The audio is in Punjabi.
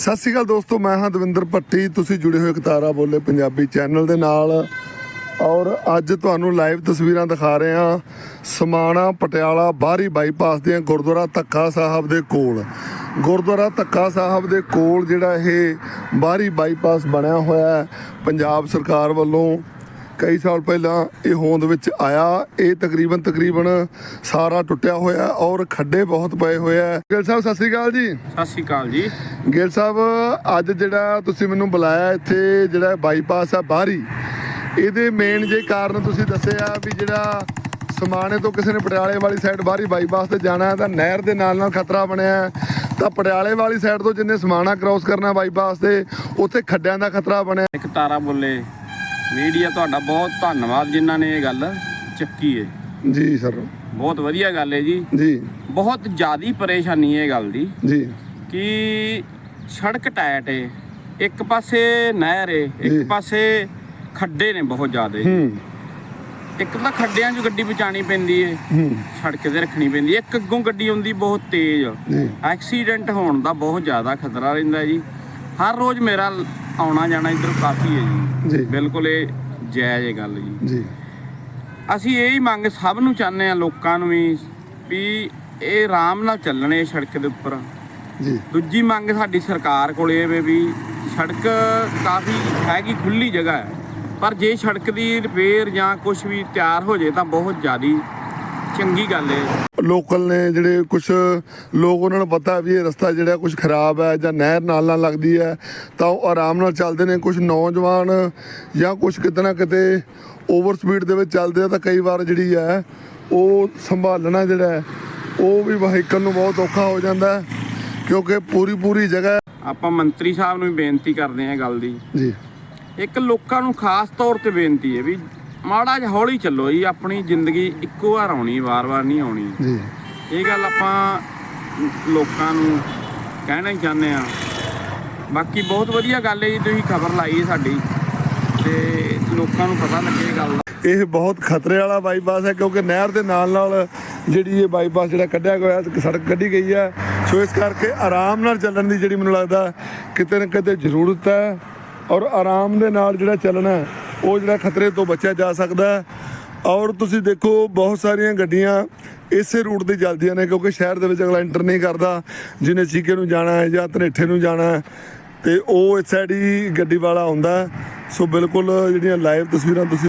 ਸਤਿ ਸ਼੍ਰੀ ਅਕਾਲ ਦੋਸਤੋ, ਮੈਂ ਹਾਂ ਦਵਿੰਦਰ ਭੱਟੀ। ਤੁਸੀਂ ਜੁੜੇ ਹੋਏ ਕਤਾਰਾ ਬੋਲੇ ਪੰਜਾਬੀ ਚੈਨਲ ਦੇ ਨਾਲ। ਔਰ ਅੱਜ ਤੁਹਾਨੂੰ ਲਾਈਵ ਤਸਵੀਰਾਂ ਦਿਖਾ ਰਹੇ ਹਾਂ ਸਮਾਣਾ ਪਟਿਆਲਾ ਬਾਹਰੀ ਬਾਈਪਾਸ ਦੀਆਂ ਗੁਰਦੁਆਰਾ ਧੱਕਾ ਸਾਹਿਬ ਦੇ ਕੋਲ। ਗੁਰਦੁਆਰਾ ਧੱਕਾ ਸਾਹਿਬ ਦੇ ਕੋਲ ਜਿਹੜਾ ਇਹ ਬਾਹਰੀ ਬਾਈਪਾਸ ਬਣਿਆ ਹੋਇਆ ਹੈ। ਪੰਜਾਬ ਸਰਕਾਰ ਵੱਲੋਂ ਕਈ ਸਾਲ ਪਹਿਲਾਂ ਇਹ ਹੋਂਦ ਵਿੱਚ ਆਇਆ। ਇਹ ਤਕਰੀਬਨ ਤਕਰੀਬਨ ਸਾਰਾ ਟੁੱਟਿਆ ਹੋਇਆ ਔਰ ਖੱਡੇ ਬਹੁਤ ਪਏ ਹੋਏ ਆ। ਗਿੱਲ ਸਾਹਿਬ ਸਤਿ ਸ਼੍ਰੀ ਅਕਾਲ ਜੀ। ਸਤਿ ਸ਼੍ਰੀ ਅਕਾਲ ਜੀ। ਗਿੱਲ ਸਾਹਿਬ ਅੱਜ ਜਿਹੜਾ ਤੁਸੀਂ ਮੈਨੂੰ ਬੁਲਾਇਆ ਇੱਥੇ ਜਿਹੜਾ ਬਾਈਪਾਸ ਆ ਬਾਹਰੀ ਇਹਦੇ ਮੇਨ ਜੇ ਕਾਰਨ ਤੁਸੀਂ ਦੱਸਿਆ ਵੀ ਜਿਹੜਾ ਸਮਾਣੇ ਤੋਂ ਕਿਸੇ ਨੇ ਪਟਿਆਲੇ ਵਾਲੀ ਸਾਈਡ ਬਾਹਰੀ ਬਾਈਪਾਸ ਤੇ ਜਾਣਾ ਤਾਂ ਨਹਿਰ ਦੇ ਨਾਲ ਨਾਲ ਖਤਰਾ ਬਣਿਆ ਹੈ। ਤਾਂ ਪਟਿਆਲੇ ਵਾਲੀ ਸਾਈਡ ਤੋਂ ਜਿੰਨੇ ਸਮਾਣਾ ਕ੍ਰਾਸ ਕਰਨਾ ਬਾਈਪਾਸ ਤੇ ਉੱਥੇ ਖੱਡਿਆਂ ਦਾ ਖਤਰਾ ਬਣਿਆ। ਇੱਕ ਤਾਰਾ ਬੋਲੇ ਮੀਡੀਆ ਤੁਹਾਡਾ ਬਹੁਤ ਧੰਨਵਾਦ ਜਿਨ੍ਹਾਂ ਨੇ ਇਹ ਗੱਲ ਚੱਕੀ ਹੈ ਜੀ ਸਰ। ਬਹੁਤ ਵਧੀਆ ਗੱਲ ਹੈ ਜੀ। ਜੀ। ਬਹੁਤ ਜ਼ਿਆਦੀ ਪਰੇਸ਼ਾਨੀ ਹੈ ਇਹ ਗੱਲ ਦੀ ਜੀ। ਕਿ ਸੜਕ ਟਾਇਟ ਹੈ ਇੱਕ ਪਾਸੇ ਨਹਿਰ ਹੈ। ਇੱਕ ਪਾਸੇ ਖੱਡੇ ਨੇ ਬਹੁਤ ਜ਼ਿਆਦੇ। ਹੂੰ। ਇੱਕ ਤਾਂ ਖੱਡਿਆਂ 'ਚ ਗੱਡੀ ਬਚਾਣੀ ਪੈਂਦੀ ਹੂੰ। ਸੜਕ ਤੇ ਰੱਖਣੀ ਪੈਂਦੀ ਇੱਕ ਅੱਗੋਂ ਗੱਡੀ ਆਉਂਦੀ ਬਹੁਤ ਤੇਜ਼। ਐਕਸੀਡੈਂਟ ਹੋਣ ਦਾ ਬਹੁਤ ਜ਼ਿਆਦਾ ਖਤਰਾ ਰਹਿੰਦਾ ਜੀ। ਹਰ ਰੋਜ਼ ਮੇਰਾ ਆਉਣਾ ਜਾਣਾ ਇੱਧਰ ਕਾਫੀ ਹੈ ਜੀ। ਜੀ। ਬਿਲਕੁਲ ਇਹ ਜਾਇਜ਼ ਹੈ ਗੱਲ ਜੀ। ਜੀ। ਅਸੀਂ ਇਹ ਹੀ ਮੰਗ ਸਭ ਨੂੰ ਚਾਹੁੰਦੇ ਆ ਲੋਕਾਂ ਨੂੰ ਵੀ ਵੀ ਇਹ ਆਰਾਮ ਨਾਲ ਚੱਲਣੇ ਸੜਕ ਦੇ ਉੱਪਰ। ਜੀ। ਦੂਜੀ ਮੰਗ ਸਾਡੀ ਸਰਕਾਰ ਕੋਲ ਇਹ ਵੇ ਵੀ ਸੜਕ ਕਾਫੀ ਹੈਗੀ ਖੁੱਲੀ ਜਗ੍ਹਾ ਹੈ। ਪਰ ਜੇ ਸੜਕ ਦੀ ਰਿਪੇਅਰ ਜਾਂ ਕੁਝ ਵੀ ਤਿਆਰ ਹੋ ਜੇ ਤਾਂ ਬਹੁਤ ਜ਼ਿਆਦੀ ਚੰਗੀ ਗੱਲ ਹੈ। ਲੋਕਲ ਨੇ ਜਿਹੜੇ ਕੁਝ ਲੋਕ ਉਹਨਾਂ ਨੂੰ ਪਤਾ ਵੀ ਇਹ ਰਸਤਾ ਜਿਹੜਾ ਕੁਝ ਖਰਾਬ ਹੈ ਜਾਂ ਨਹਿਰ ਨਾਲ ਨਾਲ ਲੱਗਦੀ ਹੈ ਤਾਂ ਉਹ ਆਰਾਮ ਨਾਲ ਚੱਲਦੇ ਨੇ। ਕੁਝ ਨੌਜਵਾਨ ਜਾਂ ਕੁਝ ਕਿਤੇ ਨਾ ਕਿਤੇ ਓਵਰ ਸਪੀਡ ਦੇ ਵਿੱਚ ਚੱਲਦੇ ਆ ਤਾਂ ਕਈ ਵਾਰ ਜਿਹੜੀ ਹੈ ਉਹ ਸੰਭਾਲਣਾ ਜਿਹੜਾ ਉਹ ਵੀ ਵਹੀਕਲ ਨੂੰ ਬਹੁਤ ਔਖਾ ਹੋ ਜਾਂਦਾ ਕਿਉਂਕਿ ਪੂਰੀ ਪੂਰੀ ਜਗ੍ਹਾ ਆਪਾਂ ਮੰਤਰੀ ਸਾਹਿਬ ਨੂੰ ਵੀ ਬੇਨਤੀ ਕਰਦੇ ਇਹ ਗੱਲ ਦੀ। ਜੀ। ਇੱਕ ਲੋਕਾਂ ਨੂੰ ਖਾਸ ਤੌਰ ਤੇ ਬੇਨਤੀ ਹੈ ਵੀ ਮਾੜਾ ਜਿਹਾ ਹੌਲੀ ਚੱਲੋ ਜੀ ਆਪਣੀ ਜ਼ਿੰਦਗੀ ਇੱਕੋ ਵਾਰ ਆਉਣੀ ਵਾਰ-ਵਾਰ ਨਹੀਂ ਆਉਣੀ। ਜੀ। ਇਹ ਗੱਲ ਆਪਾਂ ਲੋਕਾਂ ਨੂੰ ਕਹਿਣਾ ਹੀ ਚਾਹੁੰਦੇ ਆ ਬਾਕੀ ਬਹੁਤ ਵਧੀਆ ਗੱਲ ਹੈ ਜੀ ਤੁਸੀਂ ਖਬਰ ਲਾਈ ਹੈ ਸਾਡੀ। ਤੇ ਲੋਕਾਂ ਨੂੰ ਪਤਾ ਲੱਗੇ ਗੱਲ ਇਹ ਬਹੁਤ ਖਤਰੇ ਵਾਲਾ ਬਾਈਪਾਸ ਹੈ ਕਿਉਂਕਿ ਨਹਿਰ ਦੇ ਨਾਲ ਨਾਲ ਜਿਹੜੀ ਇਹ ਬਾਈਪਾਸ ਜਿਹੜਾ ਕੱਢਿਆ ਗਿਆ ਸੜਕ ਕੱਢੀ ਗਈ ਹੈ। ਸੋ ਇਸ ਕਰਕੇ ਆਰਾਮ ਨਾਲ ਚੱਲਣ ਦੀ ਜਿਹੜੀ ਮੈਨੂੰ ਲੱਗਦਾ ਕਿਤੇ ਨਾ ਕਿਤੇ ਜ਼ਰੂਰਤ ਹੈ। ਔਰ ਆਰਾਮ ਦੇ ਨਾਲ ਜਿਹੜਾ ਚੱਲਣਾ ਹੈ, ਉਹ ਜਿਹੜਾ ਖਤਰੇ ਤੋਂ ਬਚਿਆ ਜਾ ਸਕਦਾ ਔਰ ਤੁਸੀਂ ਦੇਖੋ, ਬਹੁਤ ਸਾਰੀਆਂ ਗੱਡੀਆਂ ਇਸੇ ਰੂਟ ਤੇ ਚੱਲਦੀਆਂ ਨੇ, ਕਿਉਂਕਿ ਸ਼ਹਿਰ ਦੇ ਵਿੱਚ ਅਗਲਾ ਐਂਟਰ ਨਹੀਂ ਕਰਦਾ। ਜਿਹਨੇ ਚੀਕੇ ਨੂੰ ਜਾਣਾ ਹੈ ਜਾਂ ਧਨੇਠੇ ਨੂੰ ਜਾਣਾ ਹੈ, ਤੇ ਉਹ ਇਸ ਸਾਈਡ ਹੀ ਗੱਡੀ ਵਾਲਾ ਆਉਂਦਾ ਸੋ ਬਿਲਕੁਲ ਜਿਹੜੀਆਂ ਲਾਈਵ ਤਸਵੀਰਾਂ ਤੁਸੀਂ